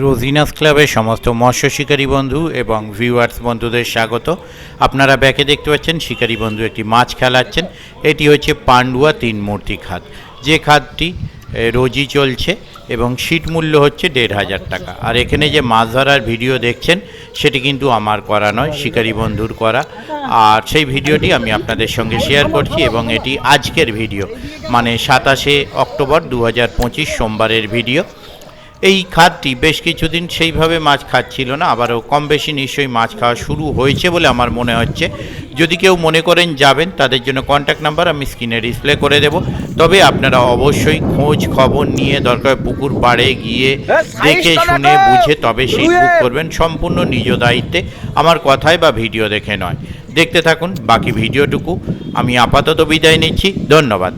রোজিনাস ক্লাবের সমস্ত মৎস্য শিকারী বন্ধু এবং ভিউয়ার্স বন্ধুদের স্বাগত। আপনারা ব্যাকে দেখতে পাচ্ছেন, শিকারী বন্ধু একটি মাছ খেলাচ্ছেন। এটি হচ্ছে পান্ডুয়া তিন মূর্তি খাত। যে খাতটি রোজই চলছে এবং সিট মূল্য হচ্ছে দেড় হাজার টাকা। আর এখানে যে মাছ ধরার ভিডিও দেখছেন, সেটি কিন্তু আমার করা নয়, শিকারী বন্ধুর করা। আর সেই ভিডিওটি আমি আপনাদের সঙ্গে শেয়ার করছি এবং এটি আজকের ভিডিও মানে সাতাশে অক্টোবর দু হাজার পঁচিশ সোমবারের ভিডিও। এই খাতটি বেশ কিছুদিন সেইভাবে মাছ খাচ্ছিল না আবারও কম বেশি নিশ্চয়ই মাছ খাওয়া শুরু হয়েছে বলে আমার মনে হচ্ছে। যদি কেউ মনে করেন যাবেন তাদের জন্য কন্ট্যাক্ট নাম্বার আমি স্ক্রিনে ডিসপ্লে করে দেব। তবে আপনারা অবশ্যই খোঁজ খবর নিয়ে দরকার পুকুর পাড়ে গিয়ে দেখে শুনে বুঝে তবে সেই বুক করবেন। সম্পূর্ণ নিজ দায়িত্বে। আমার কথায় বা ভিডিও দেখে নয়। দেখতে থাকুন বাকি ভিডিওটুকু। আমি আপাতত বিদায় নিচ্ছি। ধন্যবাদ।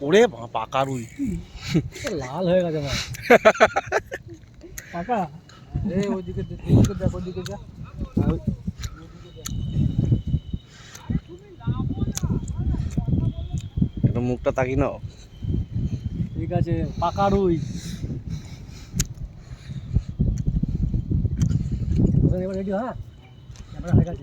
ওরে বাবা, পাকা রুই। লাল হয়ে গেছে মাছ কাকা এই ওইদিকে দে- ওইদিকে দেখ ওইদিকে যা একটু মুখটা তাকি নাও। ঠিক আছে পাকা রুই। এবার রেডি হ্যাঁ? এবার হয়ে গেছে।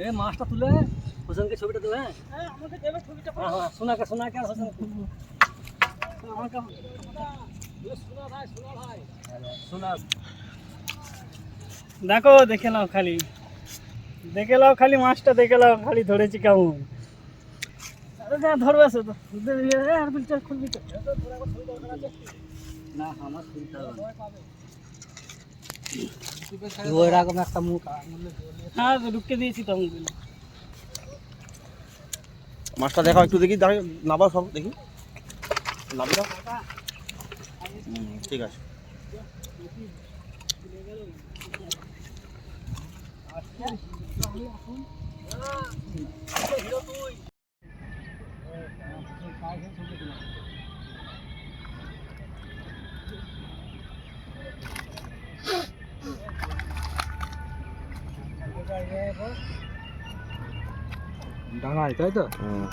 এ মাছটা তুলে হোসেনকে ছবিটা দেবে হ্যাঁ হ্যাঁ হ্যাঁ সোনাকে সোনাকে আর হোসেন? দেখো দেখে নাও খালি। দেখে নাও খালি মাছটা দেখে নাও খালি ধরেছি কেমন। যা ধরবে সে তো। দে- এ, এ, আর বিলটা খুলবি তো। না আমার হবে ওই একটা মুখ হ্যাঁ তো দিয়েছি তো মুখগুলো মাছটা দেখাও একটু দেখি দাঁড়িয়ে নাবাও সব দেখি নাবি ঠিক আছে ডাঙায় তাই তো? হুম।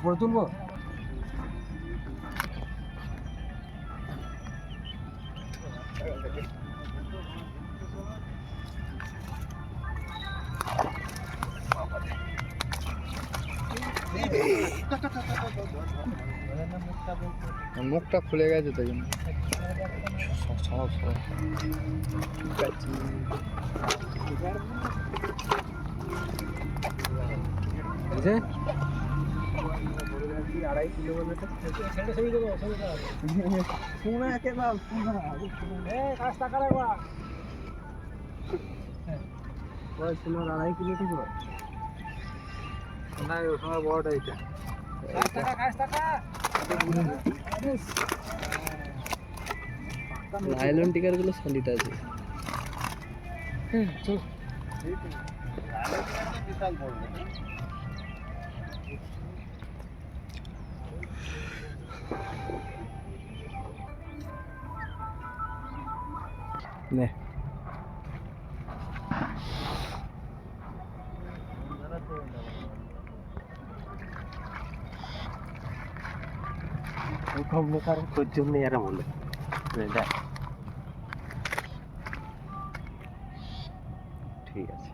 পরে তুলবো? মুখটা খুলে গেছে তাই জন্য আড়াই কিলো টুকরো না ওই সময় বড়টা এটা লাইলন টিকারগুলো সলিড আছে নে ওখান মুখার তোর জন্য এরা বলে দেখ ঠিক আছে